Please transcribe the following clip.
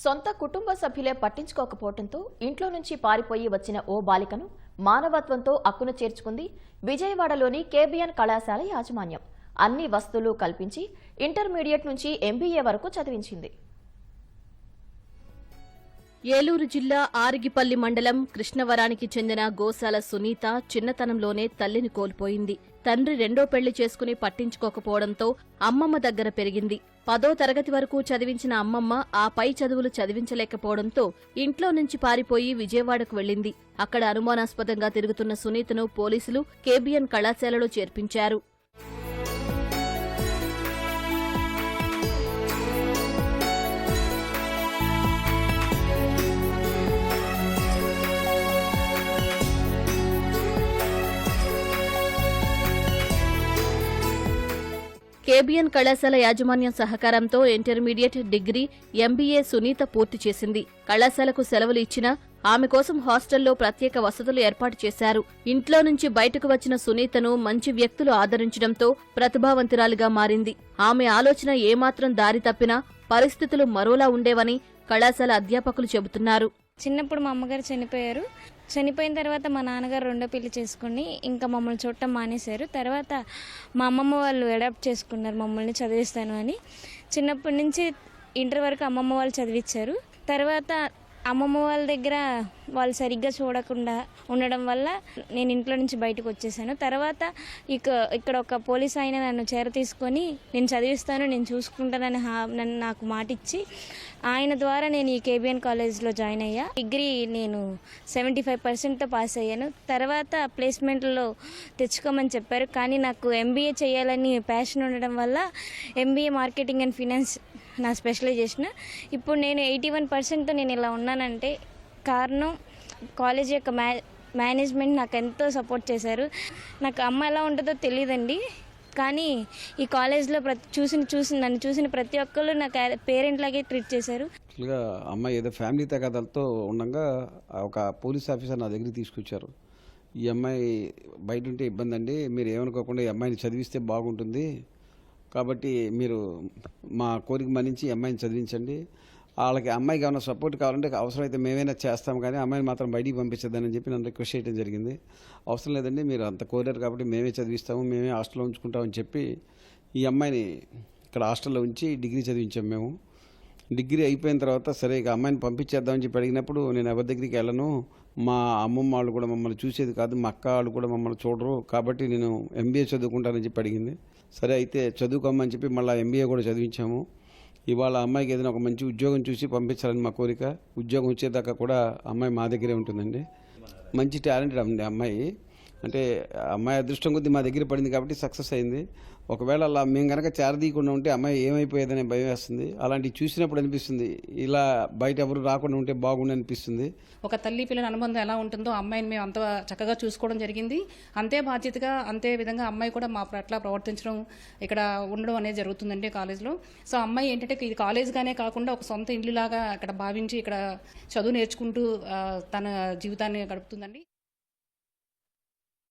సొంత కుటుంబ సభ్యులే పట్టించుకోకపోవడంతో ఇంట్లో నుంచి పారిపోయి వచ్చిన ఓ బాలికను మానవత్వంతో అక్కును చేర్చుకుంది విజయవాడలోని కేబిఎన్ కళాశాల యాజమాన్యం. అన్ని వస్తువులు కల్పించి ఇంటర్మీడియట్ నుంచి ఎంబీఏ వరకు చదివించింది. ఏలూరు జిల్లా ఆరిగిపల్లి మండలం కృష్ణవరానికి చెందిన గోశాల సునీత చిన్నతనంలోనే తల్లిని కోల్పోయింది. తండ్రి రెండో పెళ్ళి చేసుకుని పట్టించుకోకపోవడంతో అమ్మమ్మ దగ్గర పెరిగింది. పదో తరగతి వరకు చదివించిన అమ్మమ్మ ఆ పై చదువులు చదివించలేకపోవడంతో ఇంట్లో నుంచి పారిపోయి విజయవాడకు వెళ్ళింది అక్కడ అనుమానాస్పదంగా తిరుగుతున్న సునీతను పోలీసులు కేబిఎన్ కళాశాలలో చేర్పించారు. కేబిఎన్ కళాశాల యాజమాన్యం సహకారంతో ఇంటర్మీడియట్ డిగ్రీ ఎంబీఏ సునీత పూర్తి చేసింది. కళాశాలకు సెలవులు ఇచ్చినా ఆమె కోసం హాస్టల్లో ప్రత్యేక వసతులు ఏర్పాటు చేశారు. ఇంట్లో నుంచి బయటకు వచ్చిన సునీతను మంచి వ్యక్తులు ఆదరించడంతో ప్రతిభావంతురాలుగా మారింది. ఆమె ఆలోచన ఏమాత్రం దారి తప్పినా పరిస్థితులు మరోలా ఉండేవని కళాశాల అధ్యాపకులు చెబుతున్నారు. చిన్నప్పుడు మా అమ్మగారు చనిపోయారు. చనిపోయిన తర్వాత మా నాన్నగారు రెండో పెళ్ళి చేసుకుని ఇంకా మమ్మల్ని చూడటం మానేశారు. తర్వాత మా అమ్మమ్మ వాళ్ళు అడాప్ట్ చేసుకున్నారు మమ్మల్ని చదివిస్తాను అని. చిన్నప్పటి నుంచి ఇంటర్ వరకు అమ్మమ్మ వాళ్ళు చదివించారు తర్వాత అమ్మమ్మ వాళ్ళ దగ్గర వాళ్ళు సరిగ్గా చూడకుండా ఉండడం వల్ల నేను ఇంట్లో నుంచి బయటకు వచ్చేసాను. తర్వాత ఇక ఇక్కడ ఒక పోలీస్ ఆయన నన్ను చేర తీసుకొని నేను చదివిస్తాను నేను చూసుకుంటానని హా- నన్ను నాకు మాటిచ్చి ఆయన ద్వారా నేను ఈ కేబిఎన్ కాలేజ్లో జాయిన్ అయ్యా. డిగ్రీ నేను సెవెంటీ ఫైవ్ పర్సెంట్తో పాస్ అయ్యాను. తర్వాత ప్లేస్మెంట్లో తెచ్చుకోమని చెప్పారు. కానీ నాకు ఎంబీఏ చేయాలని ప్యాషన్ ఉండడం వల్ల ఎంబీఏ మార్కెటింగ్ అండ్ ఫినాన్స్ నా స్పెషలైజేషన్. ఇప్పుడు నేను ఎయిటీ వన్ పర్సెంట్తో నేను ఇలా ఉన్నానంటే కారణం కాలేజ్ యొక్క మే మేనేజ్మెంట్ నాకు ఎంతో సపోర్ట్ చేశారు. నాకు అమ్మ ఎలా ఉంటుందో తెలియదండి. కానీ ఈ కాలేజ్లో ప్రతి చూసిన చూసి నన్ను చూసిన ప్రతి ఒక్కళ్ళు నాకు పేరెంట్ లాగే ట్రీట్ చేశారు. యాక్చువల్గా అమ్మాయి ఏదో ఫ్యామిలీ తగాదాలతో ఉండగా ఒక పోలీస్ ఆఫీసర్ నా దగ్గరికి తీసుకొచ్చారు. ఈ అమ్మాయి బయట ఉంటే ఇబ్బంది అండి మీరు ఏమనుకోకుండా ఈ అమ్మాయిని చదివిస్తే బాగుంటుంది కాబట్టి మీరు మా కోరిక మన్నించి అమ్మాయిని చదివించండి. వాళ్ళకి అమ్మాయికి ఏమైనా సపోర్ట్ కావాలంటే అవసరమైతే మేమైనా చేస్తాం కానీ అమ్మాయిని మాత్రం బయటికి పంపించద్దని చెప్పి నన్ను రిక్వెస్ట్ చేయడం జరిగింది. అవసరం లేదండి మీరు అంత కోరారు కాబట్టి మేమే చదివిస్తాము మేమే హాస్టల్లో ఉంచుకుంటామని చెప్పి ఈ అమ్మాయిని ఇక్కడ హాస్టల్లో ఉంచి డిగ్రీ చదివించాం మేము. డిగ్రీ అయిపోయిన తర్వాత సరే ఇక అమ్మాయిని పంపించేద్దామని చెప్పి అడిగినప్పుడు నేను ఎవరి దగ్గరికి వెళ్ళను. మా అమ్మమ్మ వాళ్ళు కూడా మమ్మల్ని చూసేది కాదు మా అక్క వాళ్ళు కూడా మమ్మల్ని చూడరు. కాబట్టి నేను ఎంబీఏ చదువుకుంటానని చెప్పి అడిగింది. సరే అయితే చదువుకోమని చెప్పి మళ్ళీ ఎంబీఏ కూడా చదివించాము. ఇవాళ అమ్మాయికి ఏదైనా ఒక మంచి ఉద్యోగం చూసి పంపించాలని మా కోరిక. ఉద్యోగం వచ్చేదాకా కూడా అమ్మాయి మా దగ్గరే ఉంటుందండి. మంచి టాలెంటెడ్ అండి అమ్మాయి. అంటే అమ్మాయి అదృష్టం కొద్దీ మా దగ్గర పడింది కాబట్టి సక్సెస్ అయింది. ఒకవేళ అలా మేము కనుక చేరదీయకుండా ఉంటే అమ్మాయి ఏమైపోయేదనే భయం వేస్తుంది. అలాంటివి చూసినప్పుడు అనిపిస్తుంది. ఇలా బయట ఎవరు రాకుండా ఉంటే బాగుండు అనిపిస్తుంది. ఒక తల్లి పిల్లల అనుబంధం ఎలా ఉంటుందో అమ్మాయిని మేము అంత చక్కగా చూసుకోవడం జరిగింది. అంతే బాధ్యతగా అంతే విధంగా అమ్మాయి కూడా మా పట్ల ప్రవర్తించడం ఇక్కడ ఉండడం అనేది జరుగుతుందండి కాలేజ్లో. సో అమ్మాయి ఏంటంటే ఇది కాలేజ్గానే కాకుండా ఒక సొంత ఇల్లులాగా ఇక్కడ భావించి ఇక్కడ చదువు నేర్చుకుంటూ తన జీవితాన్ని గడుపుతుందండి.